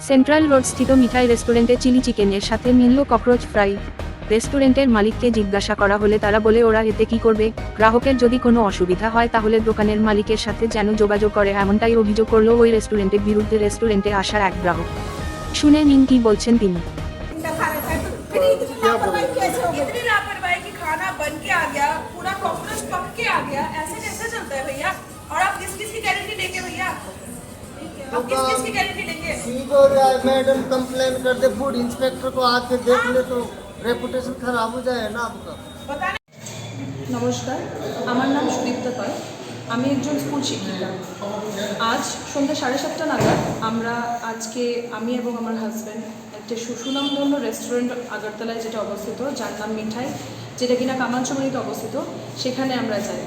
Central road স্থিত মিঠাই রেস্টুরেন্টে chilli চিকেনের সাথে মিলল ককরোচ ফ্রাই রেস্টুরেন্টের মালিককে জিজ্ঞাসা করা হলে তারা বলে ওরা এতে কি করবে গ্রাহকের যদি কোনো অসুবিধা হয় তাহলে দোকানের মালিকের সাথে যেন যোগাযোগ করে এমনটাই অভিযোগ করলো ওই রেস্টুরেন্টের বিরুদ্ধে রেস্টুরেন্টে আসার এক গ্রাহক শুনে নিন কি বলছেন তিনি इतना खा रखा है तो फिर इतनी लापरवाही कैसे हो गई इतनी लापरवाही कि खाना बन के आ गया पूरा कॉकरोच पक के आ गया ऐसे कैसे चलता है भैया और आप किस किस की गारंटी लेंगे भैया आप किस किस की गारंटी लेंगे ठीक हो रहा है मैडम कंप्लेन कर दे फूड इंस्पेक्टर को आके देख ले तो रेपुटेशन खराब हो जाए ना आपका पता नहीं নমস্কার আমার নাম সুদীপ্তা পাল আমি একজন স্কুল শিক্ষিকা আজ সন্ধ্যা সাড়ে সাতটা নাগাদ আমরা আজকে আমি এবং আমার হাজব্যান্ড একটা সু- সুনামধন্য রেস্টুরেন্ট আগরতলায় যেটা অবস্থিত যার নাম মিঠাই যেটা কিনা কামানচমনিতে অবস্থিত সেখানে আমরা যাই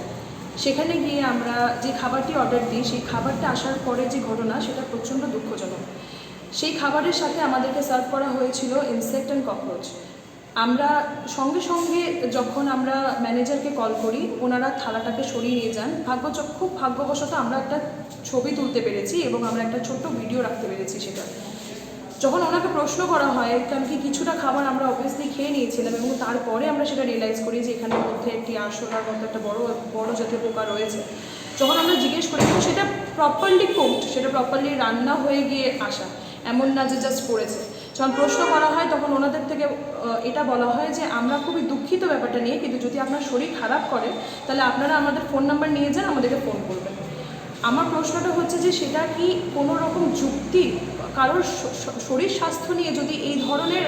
সেখানে গিয়ে আমরা যে খাবারটি অর্ডার দিই সেই খাবারটা আসার পরে যে ঘটনা সেটা প্রচণ্ড দুঃখজনক সেই খাবারের সাথে আমাদেরকে সার্ভ করা হয়েছিল ইনসেক্ট অ্যান্ড ককরোচ আমরা সঙ্গে সঙ্গে যখন আমরা ম্যানেজারকে কল করি, ওনারা থালাটাকে সরিয়ে নিয়ে যান। ভাগ্য খুব ভাগ্যবশত আমরা একটা ছবি তুলতে পেরেছি এবং আমরা একটা ছোট্ট ভিডিও রাখতে পেরেছি সেটা। যখন ওনাকে প্রশ্ন করা হয়, কারণ কি কিছুটা খাবার আমরা অবভিয়াসলি খেয়ে নিয়েছিলাম এবং তারপরে আমরা সেটা রিয়েলাইজ করি যে এখানের মধ্যে একটি আরশোলার মতো একটা বড় বড় জাতীয় পোকা রয়েছে। যখন আমরা জিজ্ঞেস করি সেটা প্রপারলি কুকড সেটা প্রপারলি রান্না হয়ে গিয়ে আসা? এমন না যে জাস্ট করেছে। যখন প্রশ্ন করা হয়, তখন ওনাদের থেকে এটা বলা হয় যে, আমরা খুবই দুঃখিত ব্যাপারটা নিয়ে, কিন্তু যদি আপনার শরীর খারাপ করে, তাহলে আপনারা আমাদের ফোন নাম্বার নিয়ে যান, আমাদেরকে ফোন করবেন। আমার প্রশ্নটা হচ্ছে যে, সেটা কি কোনো রকম যুক্তি, কারোর শরীর স্বাস্থ্য নিয়ে যদি এই ধরনের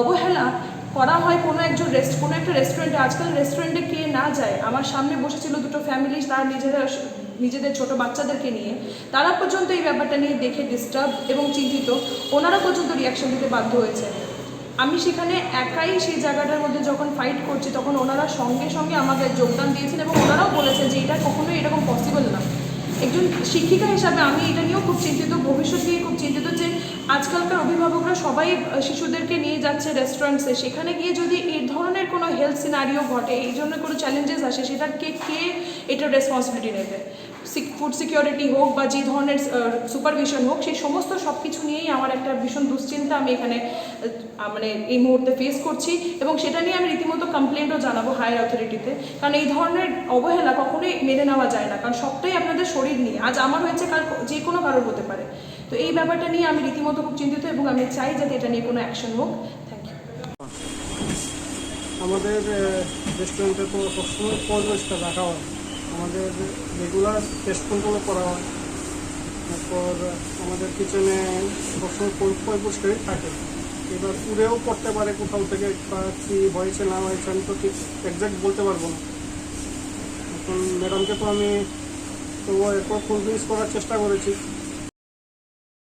অবহেলা করা হয় কোনো একজন রেস্ট কোনো একটা রেস্টুরেন্টে আজকাল রেস্টুরেন্টে কে না যায়, আমার সামনে বসেছিল দুটো ফ্যামিলি তার নিজেরা, নিজেদের ছোট বাচ্চাদেরকে নিয়ে। তারা পর্যন্ত এই ব্যাপারটা নিয়ে দেখে ডিস্টার্ব এবং চিন্তিত। ওনারা পর্যন্ত রিয়াকশন দিতে বাধ্য হয়েছে। আমি সেখানে একাই সেই জায়গাটার মধ্যে যখন ফাইট করছি, তখন ওনারা সঙ্গে সঙ্গে আমাকে যোগদান দিয়েছেন এবং ওনারাও বলেছেন যে এটা কখনোই এরকম পসিবল না। একজন শিক্ষিকা হিসাবে আমি এটা নিয়েও খুব চিন্তিত ভবিষ্যৎ নিয়ে খুব চিন্তিত যে আজকালকার অভিভাবকরা সবাই শিশুদেরকে নিয়ে যাচ্ছে রেস্টুরেন্টসে সেখানে গিয়ে যদি এই ধরনের কোনো হেলথ সিনারিও ঘটে, এই জন্য কোনো চ্যালেঞ্জেস আসে, সেটাকে কে এটার রেসপন্সিবিলিটি নেবে ফুড সিকিউরিটি হোক বা যে ধরনের সুপারভিশন হোক, সেই সমস্ত সব কিছু নিয়েই আমার একটা ভীষণ দুশ্চিন্তা আমি এখানে মানে এই মুহূর্তে ফেস করছি এবং সেটা নিয়ে আমি রীতিমতো কমপ্লেন্টও জানাব হায়ার অথরিটিতে কারণ এই ধরনের অবহেলা কখনোই মেনে নেওয়া যায় না, কারণ সবটাই আপনাদের শরীর নিয়ে। আজ আমার হয়েছে, কাল যে কোনো কারোর হতে পারে। তো এই ব্যাপারটা নিয়ে আমি রীতিমতো খুব চিন্তিত এবং আমি চাই যাতে এটা নিয়ে কোনো অ্যাকশন হোক। থ্যাংক ইউ আমাদের রেস্টুরেন্টে তো সবসময় পরিবেশটা রাখা হয়। আমাদের রেগুলার টেস্ট কন্ট্রোলও করা হয়। তারপর আমাদের কিচেনে সবসময় পরিষ্কার পরিষ্কারই থাকে। এবার উড়েও পড়তে পারে কোথাও থেকে, বা কী হয়েছে, না হয়েছে, আমি তো ঠিক একজ্যাক্ট বলতে পারব না। এখন ম্যাডামকে তো আমি তো এরপর ফুল ফিনিশ করার চেষ্টা করেছি।